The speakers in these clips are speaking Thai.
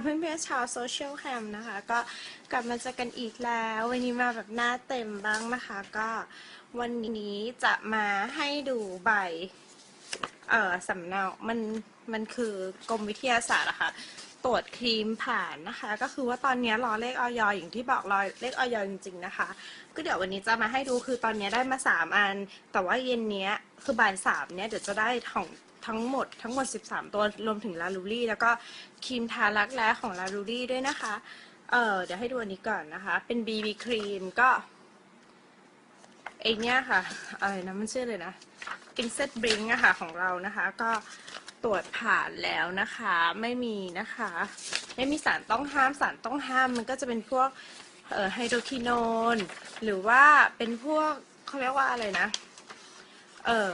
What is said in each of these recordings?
เพื่อนๆชาวโซเชียลแคมนะคะ ก็กลับมาเจอกันอีกแล้ว วันนี้มาแบบหน้าเต็มบ้างนะคะ ก็วันนี้จะมาให้ดูใบเอ่อสำเนา มันมันคือกรมวิทยาศาสตร์อะค่ะ ตรวจครีมผ่านนะคะ ก็คือว่าตอนนี้รอเลขออยอย่างที่บอกรอเลขออยจริง ๆ นะคะ ก็เดี๋ยววันนี้จะมาให้ดูคือตอนนี้ได้มาสามอัน แต่ว่าเย็นนี้คือบ่ายสามเนี้ยเดี๋ยวจะได้ของทั้งหมดทั้งหมด 13 ตัวรวมถึงลาลูรี่แล้วก็ครีมทารักแร้ของลาลูรี่ด้วยนะคะ เออเดี๋ยวให้ดูอันนี้ก่อนนะคะ เป็น BB ครีมก็ไอเนี้ยค่ะอะไรนะมันชื่อเลยนะเป็นเซตบริงอะค่ะของเรานะคะ ก็ ตรวจผ่านแล้วนะคะ ไม่มีนะคะ ไม่มีสารต้องห้ามสารต้องห้ามมันก็จะเป็นพวกไฮโดรคิโนนหรือว่าเป็นพวกเขาเรียกว่าอะไรนะ เออ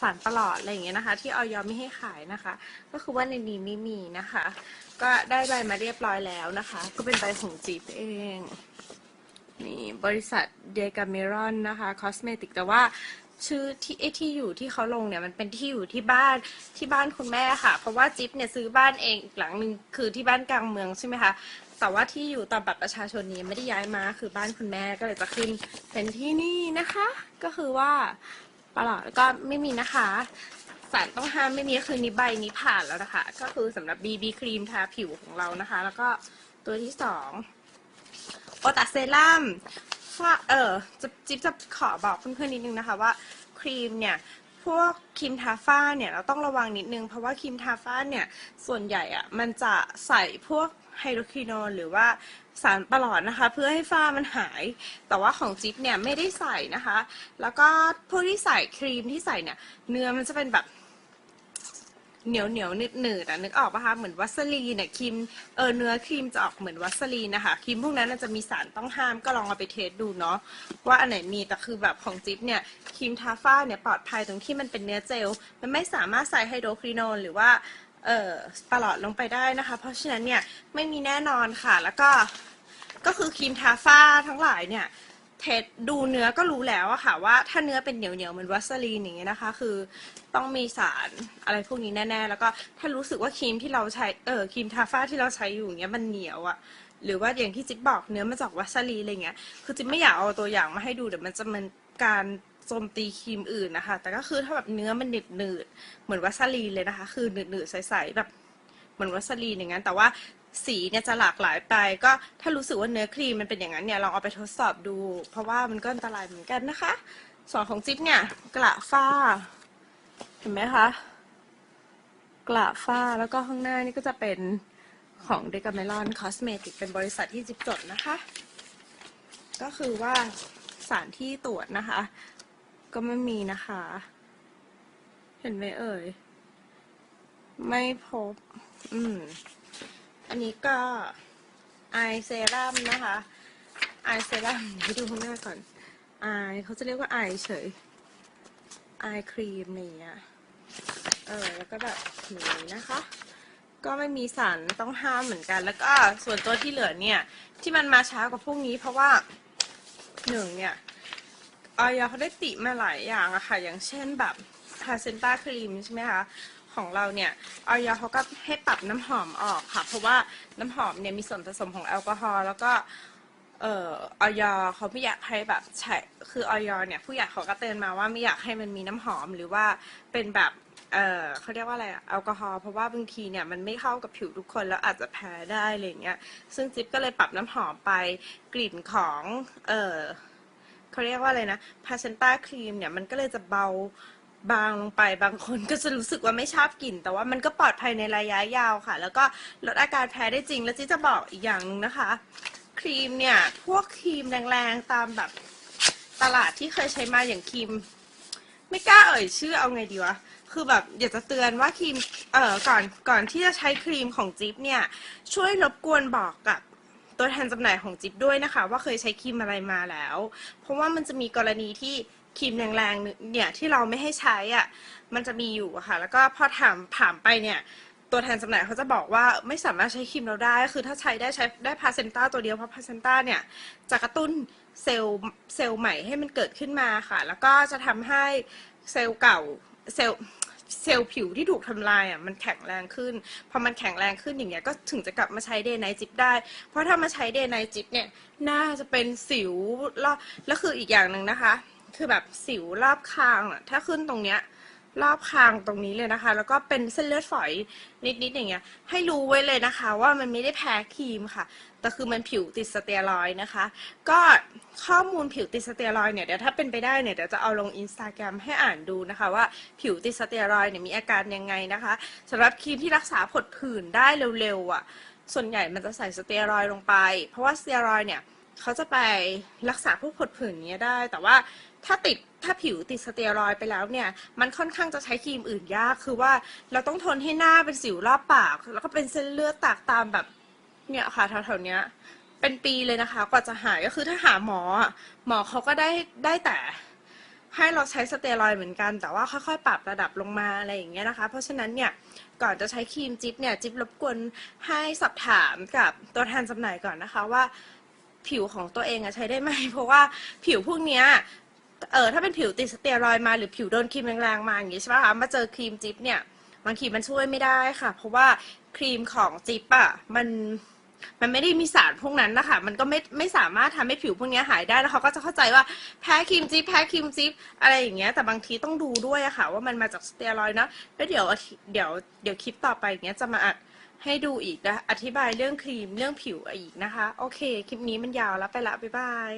สารประหลอดอะไรอย่างเงี้ยนะคะ ที่ออยอไม่ให้ขายนะคะ ก็คือว่าในนี้ไม่มีนะคะ ก็ได้ใบมาเรียบร้อยแล้วนะคะ ก็เป็นใบของจีบเองนี่บริษัทเดกาเมรอนนะคะคอสเมติกแต่ว่า ชื่อที่ไอที่อยู่ที่เขาลงเนี่ยมันเป็นที่อยู่ที่บ้านที่บ้านคุณแม่ค่ะ เพราะว่าจิ๊บเนี่ยซื้อบ้านเองอีกหลังหนึ่งคือที่บ้านกลางเมืองใช่ไหมคะแต่ว่าที่อยู่ตามบัตรประชาชนนี้ไม่ได้ย้ายมาคือบ้านคุณแม่ก็เลยจะขึ้นเป็นที่นี่นะคะ ก็คือว่าปลอดก็ไม่มีนะคะสารต้องห้ามไม่มีคือนี้ใบนี้ผ่านแล้วนะคะ ก็คือสำหรับ BB ครีมทาผิวของเรานะคะ แล้วก็ตัวที่สองโอตาเซรั่มาเออจะจิ๊บจะขอบอกเพื่อนๆนิดนึงนะคะว่าครีมเนี่ยพวกครีมทาฝ้าเนี่ยเราต้องระวังนิดนึง เพราะว่าครีมทาฝ้าเนี่ยส่วนใหญ่อะมันจะใส่พวกไฮโดรควิโนนหรือว่าสารปลอดนะคะ เพื่อให้ฝ้ามันหาย แต่ว่าของจิ๊บเนี่ยไม่ได้ใส่นะคะ แล้วก็พวกที่ใส่ครีมที่ใส่เนี่ยเนื้อมันจะเป็นแบบ เหนียวเหนียวหนืดหนืดอะนึกออกปะคะเหมือนวัสลีนเนี่ยครีมเออเนื้อครีมจะออกเหมือนวัสลีนนะคะครีมพวกนั้นน่าจะมีสารต้องห้ามก็ลองเอาไปเทสดูเนาะว่าอันไหนมีแต่คือแบบของจิ๊บเนี่ยครีมทาฝ้าเนี่ยปลอดภัยตรงที่มันเป็นเนื้อเจล มันไม่สามารถใส่ไฮโดรควิโนนหรือว่าเออปลอดลงไปได้นะคะ เพราะฉะนั้นเนี่ยไม่มีแน่นอนค่ะแล้วก็ก็คือครีมทาฝ้าทั้งหลายเนี่ย เทสดูเนื้อก็รู้แล้วอะค่ะว่าถ้าเนื้อเป็นเหนียวเหนียวเหมือนวัสลีนอย่างเงี้ยนะคะ คือต้องมีสารอะไรพวกนี้แน่ๆ แล้วก็ถ้ารู้สึกว่าครีมที่เราใช้เออครีมทาฝ้าที่เราใช้อยู่อย่างเงี้ยมันเหนียวอะหรือว่าอย่างที่จิ๊บบอกเนื้อมาจากวัสลีนอะไรเงี้ยคือจิ๊บไม่อยากเอาตัวอย่างมาให้ดูเดี๋ยวมันจะเป็นการโจมตีครีมอื่นนะคะ แต่ก็คือถ้าแบบเนื้อมันหนืดหนืดเหมือนวัสลีนเลยนะคะ คือหนืดหนืดใสๆแบบเหมือนวัสลีนอย่างนั้นแต่ว่า สีเนี่ยจะหลากหลายไป ก็ถ้ารู้สึกว่าเนื้อครีมมันเป็นอย่างนั้นเนี่ยลองเอาไปทดสอบดู เพราะว่ามันก็อันตรายเหมือนกันนะคะ ส่วนของจิ๊บเนี่ยกระฝ้า เห็นไหมคะกระฝ้าแล้วก็ข้างหน้านี่ก็จะเป็นของเดกาเมลอนคอสเมติกเป็นบริษัทที่จิ๊บจดนะคะ ก็คือว่าสารที่ตรวจนะคะ ก็ไม่มีนะคะ เห็นไหมเอ่ย ไม่พบ อืม อันนี้ก็ไอเซรั่มนะคะไอเซรั่มให้ดูข้างหน้าก่อนไอเขาจะเรียกว่าไอเฉยไอครีมเงี้ยเออแล้วก็แบบนี้นะคะ ก็ไม่มีสารต้องห้ามเหมือนกัน แล้วก็ส่วนตัวที่เหลือเนี่ย ที่มันมาช้ากว่าพวกนี้ เพราะว่าหนึ่งเนี่ยออยเขาได้ติมาหลายอย่างอะค่ะ อย่างเช่นแบบพาเซนต้าครีมใช่ไหมคะ ของเราเนี่ยออยเขาก็ให้ปรับน้ำหอมออกค่ะ เพราะว่าน้ำหอมเนี่ยมีส่วนผสมของแอลกอฮอล์แล้วก็ เอ่อออยเขาไม่อยากให้แบบใช้คือออยเนี่ย ผู้ใหญ่เขาก็เตือนมาว่าไม่อยากให้มันมีน้ำหอมหรือว่าเป็นแบบเออเขาเรียกว่าอะไรอะแอลกอฮอล์เพราะว่าบางทีเนี่ยมันไม่เข้ากับผิวทุกคนแล้วอาจจะแพ้ได้อะไรอย่างเงี้ยซึ่งจิ๊บก็เลยปรับน้ำหอมไปกลิ่นของเออเขาเรียกว่าอะไรนะพาเซนต้าครีมเนี่ยมันก็เลยจะเบา บางลงไปบางคนก็จะรู้สึกว่าไม่ชอบกลิ่น แต่ว่ามันก็ปลอดภัยในระยะยาวค่ะ แล้วก็ลดอาการแพ้ได้จริง แล้วจิ๊จะบอกอีกอย่างหนึงนะคะ ครีมเนี่ย พวกครีมแรงๆ ตามแบบตลาดที่เคยใช้มาอย่างครีม ไม่กล้าเอ่ยชื่อเอาไงดีวะคือแบบอยากจะเตือนว่าครีมเอ่อก่อนก่อนที่จะใช้ครีมของจิ๊บเนี่ย ช่วยรบกวนบอกกับตัวแทนจำหน่ายของจิ๊บด้วยนะคะ ว่าเคยใช้ครีมอะไรมาแล้ว เพราะว่ามันจะมีกรณีที่ ครีมแรงๆเนี่ยที่เราไม่ให้ใช้อะมันจะมีอยู่ค่ะ แล้วก็พอถามถามไปเนี่ย ตัวแทนจำหน่ายเขาจะบอกว่าไม่สามารถใช้ครีมเราได้ คือถ้าใช้ได้ใช้ได้พาเซนต้าตัวเดียวเพราะพาเซนต้าเนี่ยจะกระตุ้นเซลล์เซลล์ใหม่ให้มันเกิดขึ้นมาค่ะ แล้วก็จะทำให้เซลล์เก่าเซลล์เซลล์ผิวที่ถูกทำลายอะมันแข็งแรงขึ้น พอมันแข็งแรงขึ้นอย่างเงี้ยก็ถึงจะกลับมาใช้เดย์ไนจิปได้ เพราะถ้ามาใช้เดย์ไนจิปเนี่ยน่าจะเป็นสิวรอบแล้วคืออีกอย่างหนึ่งนะคะ คือแบบสิวรอบคางอะถ้าขึ้นตรงเนี้ย รอบคางตรงนี้เลยนะคะ แล้วก็เป็นเส้นเลือดฝอยนิดๆอย่างเงี้ย ให้รู้ไว้เลยนะคะ ว่ามันไม่ได้แพ้ครีมค่ะ แต่คือมันผิวติดสเตียรอยนะคะ ก็ข้อมูลผิวติดสเตียรอยเนี่ยเดี๋ยวถ้าเป็นไปได้เนี่ยเดี๋ยวจะเอาลงอินสตาแกรมให้อ่านดูนะคะ ว่าผิวติดสเตียรอยเนี่ยมีอาการยังไงนะคะสำหรับครีมที่รักษาผดผื่นได้เร็วๆอะ ส่วนใหญ่มันจะใส่สเตียรอยลงไป เพราะว่าสเตียรอยเนี่ย เขาจะไปรักษาพวกผดผื่นเนี้ยได้ แต่ว่าถ้าติดถ้าผิวติดสเตียรอยด์ไปแล้วเนี่ย มันค่อนข้างจะใช้ครีมอื่นยากคือว่าเราต้องทนให้หน้าเป็นสิวรอบปาก แล้วก็เป็นเส้นเลือดตากตามแบบเนี่ยค่ะแถวๆเนี้ย เป็นปีเลยนะคะ กว่าจะหายก็คือถ้าหาหมอ หมอเขาก็ได้ได้แต่ให้เราใช้สเตียรอยด์เหมือนกัน แต่ว่าค่อยๆ ปรับระดับลงมาอะไรอย่างเงี้ยนะคะ เพราะฉะนั้นเนี่ยก่อนจะใช้ครีมจิ๊บเนี่ยจิ๊บรบกวนให้สอบถามกับตัวแทนจำหน่ายก่อนนะคะว่า ผิวของตัวเองอะใช้ได้ไหม เพราะว่าผิวพวกเนี้ยเออถ้าเป็นผิวติดสเตียรอยด์มาหรือผิวโดนครีมแรงๆมาอย่างงี้ใช่ปะคะมาเจอครีมจิ๊บเนี่ยบางทีมันช่วยไม่ได้ค่ะ เพราะว่าครีมของจิ๊บอะมันมันไม่ได้มีสารพวกนั้นนะคะ มันก็ไม่ไม่สามารถทำให้ผิวพวกนี้หายได้ แล้วเขาก็จะเข้าใจว่าแพ้ครีมจิ๊บแพ้ครีมจิ๊บอะไรอย่างเงี้ย แต่บางทีต้องดูด้วยอะค่ะ ว่ามันมาจากสเตียรอยนะ แล้วเดี๋ยวเดี๋ยวเดี๋ยวคลิปต่อไปอย่างเงี้ยจะมาอัด ให้ดูอีกนะ อธิบายเรื่องครีมเรื่องผิวอีกนะคะ โอเค คลิปนี้มันยาวแล้วไปละ บ๊ายบาย